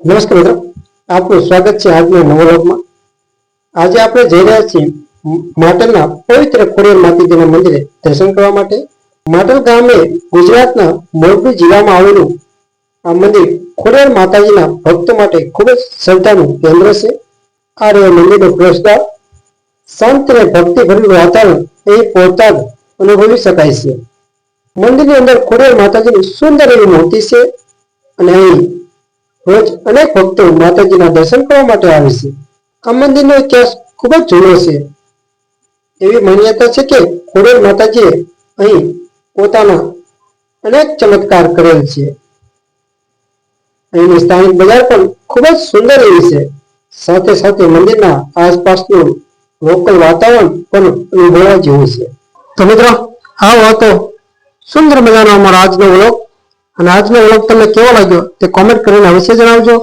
નમસ્કાર મિત્રો, આપનું સ્વાગત છે આજના નવા આજે આપણે જઈ રહ્યા છીએ માટલના પવિત્ર ખોડિયાર માતાજીના મંદિરે દર્શન કરવા માટે. માટલ ગામે ગુજરાતના મોરબી જિલ્લામાં આવેલું આ મંદિર ખોડિયાર માતાજીના ભક્તો માટે ખૂબ જ શ્રદ્ધાનું કેન્દ્ર છે. આ રહ્યો મંદિરનો પ્રવેશદ્વાર. શાંત અને ભક્તિ ભરેલું વાતાવરણ અહીં પહોંચતા જ અનુભવી શકાય છે. મંદિરની અંદર ખોડિયાર માતાજીની સુંદર એવી મૂર્તિ છે અને અહીં રોજ અનેક ભક્તો માતાજીના દર્શન કરવા માટે આવે છે. આ મંદિરનો ઇતિહાસ ખૂબ જ જૂનો છે. એવી માન્યતા છે કે ખોડિયાર માતાજીએ અહીં પોતાના અનેક ચમત્કાર કરેલ છે. અહીંની સ્થાનિક બજાર પણ ખૂબ જ સુંદર એવી છે. સાથે સાથે મંદિરના આસપાસનું લોકલ વાતાવરણ પણ અનુભવવા જેવું છે. તો મિત્રો, આ હતો સુંદર મજાનો અમારો આજનો વ્લોગ અને આજનો વ્લોગ તમને કેવો લાગ્યો તે કોમેન્ટ કરીને અવશ્ય જણાવજો.